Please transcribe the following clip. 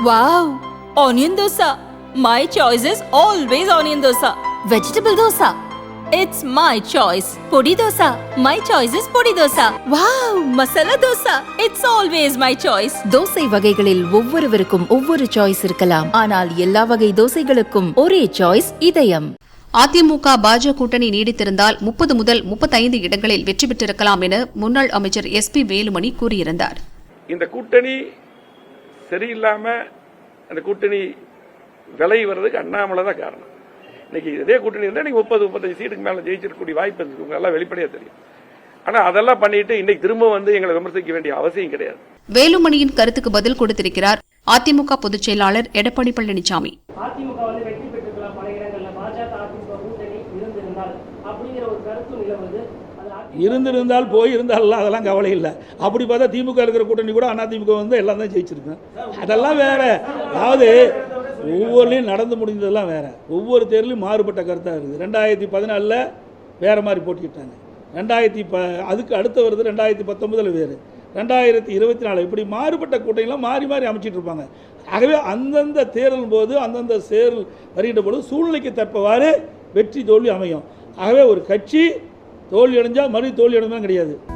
Wow! Onion dosa. My choice is always onion dosa. Vegetable dosa. It's my choice. Podi dosa. My choice is podi dosa. Wow! Masala dosa. It's always my choice. Dosa வகைகளில் ஒவ்வொருவருக்கும் ஒவ்வொரு choice இருக்கலாம் ஆனால் எல்லா வகை தோசைகளுக்கும் ஒரே choice இதயம் அதிமுக பாஜக கூட்டணி நீடித்திருந்தால் முப்பது முதல் முப்பத்தைந்து இடங்களில் வெற்றி பெற்றிருக்கலாம் என முன்னாள் அமைச்சர் எஸ் பி வேலுமணி கூறியிருந்தார் இந்த கூட்டணி சரியில்லாம அந்த கூட்டணி விலை வர்றதுக்கு அண்ணாமலை தான் காரணம். இன்னைக்கு இதே கூட்டணி இருந்தால் நீங்க முப்பது முப்பத்தஞ்சு சீட்டுக்கு மேல ஜெயிச்சிருக்கக்கூடிய வாய்ப்பு இருக்கு. உங்களுக்கு எல்லாம் வெளிப்படையா தெரியும். ஆனா அதெல்லாம் பண்ணிட்டு இன்னைக்கு திரும்ப வந்து எங்களை விமர்சிக்க வேண்டிய அவசியம் கிடையாது. வேலுமணியின் கருத்துக்கு பதில் கொடுத்திருக்கிறார் அதிமுக பொதுச் செயலாளர் எடப்பாடி பழனிசாமி. அதிமுக இருந்திருந்தால் போய் இருந்தாலும் அதெல்லாம் கவலை இல்லை. அப்படி பார்த்தா திமுக இருக்கிற கூட்டணி கூட அதிமுக வந்து எல்லாம் தான் ஜெயிச்சிருக்கேன் அதெல்லாம் வேற. அதாவது ஒவ்வொருலையும் நடந்து முடிந்ததெல்லாம் வேற. ஒவ்வொரு தேர்தலையும் மாறுபட்ட கருத்தாக இருக்குது. ரெண்டாயிரத்தி பதினாலில் வேற மாதிரி போட்டிக்கிட்டாங்க ரெண்டாயிரத்தி ப அதுக்கு அடுத்த வருது ரெண்டாயிரத்தி பத்தொன்பதில் வேறு. ரெண்டாயிரத்தி இருபத்தி நாலு இப்படி மாறுபட்ட கூட்டணிலாம் மாறி மாறி அமைச்சிட்டு இருப்பாங்க. ஆகவே அந்தந்த தேர்தல் போது அந்தந்த தேர்தல் வருகின்ற பொழுது சூழ்நிலைக்கு தற்பவாறு வெற்றி தோல்வி அமையும். ஆகவே ஒரு கட்சி தோல்வி அடைஞ்சால் மறுபடியும் தோல்வி அடைஞ்சாலும் கிடையாது.